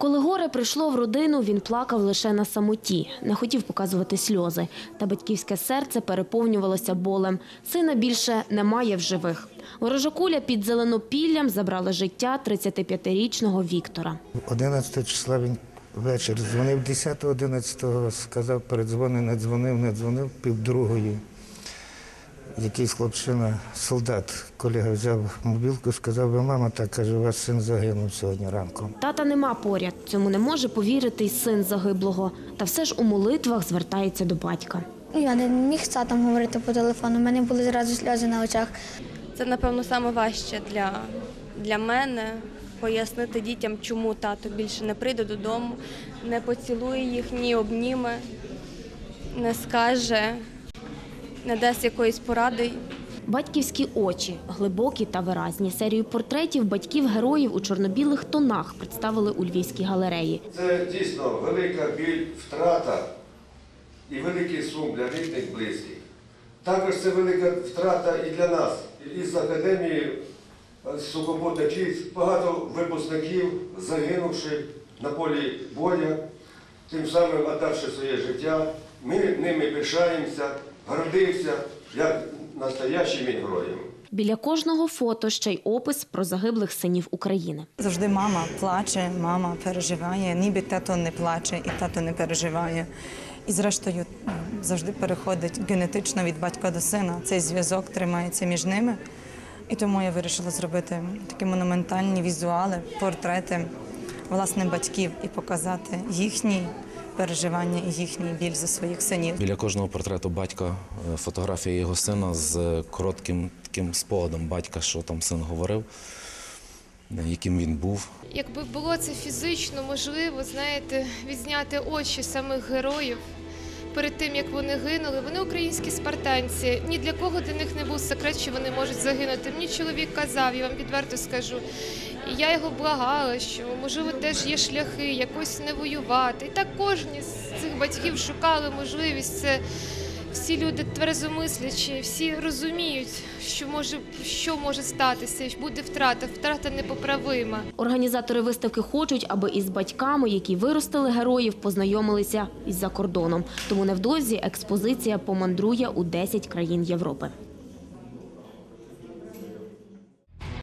Коли горе прийшло в родину, він плакав лише на самоті, не хотів показувати сльози. Та батьківське серце переповнювалося болем. Сина більше немає в живих. Ворожа куля під зеленопіллям забрала життя 35-річного Віктора. 11 числа він вечір дзвонив 10-11 сказав, передзвони, не дзвонив, не дзвонив, півдругої. Якийсь хлопчина, солдат, колега взяв мобілку, сказав, ви мама так каже, у вас син загинув сьогодні ранком. Тата нема поряд. Цьому не може повірити й син загиблого. Та все ж у молитвах звертається до батька. Я не міг з татом говорити по телефону, у мене були зразу сльози на очах. Це, напевно, саме важче для, для мене пояснити дітям, чому тато більше не прийде додому, не поцілує їх, ні обніме, не скаже, не дасть якоїсь поради. Батьківські очі глибокі та виразні. Серію портретів батьків героїв у чорно-білих тонах представили у Львівській галереї. Це дійсно велика біль, втрата і великий сум для рідних близьких. Також це велика втрата і для нас. Із академії е, Сухобота багато випускників, загинувши на полі бою, тим самим отдавши своє життя. Ми ними пишаємося, гордимося як настоящими героями. Біля кожного фото ще й опис про загиблих синів України. Завжди мама плаче, мама переживає, ніби тато не плаче і тато не переживає. І зрештою завжди переходить генетично від батька до сина. Цей зв'язок тримається між ними. І тому я вирішила зробити такі монументальні візуали, портрети власне батьків і показати їхні переживання і їхній біль за своїх синів. Біля кожного портрету батька е, фотографія його сина з коротким таким спогадом батька, що там син говорив, е, яким він був. Якби було це фізично можливо, знаєте, відзняти очі самих героїв перед тим, як вони гинули. Вони українські спартанці. Ні для кого для них не був секрет, що вони можуть загинути. Мені чоловік казав, я вам відверто скажу. І я його благала, що можливо теж є шляхи якось не воювати. І так кожен з цих батьків шукали можливість. Це всі люди тверезомислячі, всі розуміють, що може, що може статися, буде втрата, втрата непоправима. Організатори виставки хочуть, аби із батьками, які виростили героїв, познайомилися із за кордоном. Тому невдовзі експозиція помандрує у 10 країн Європи.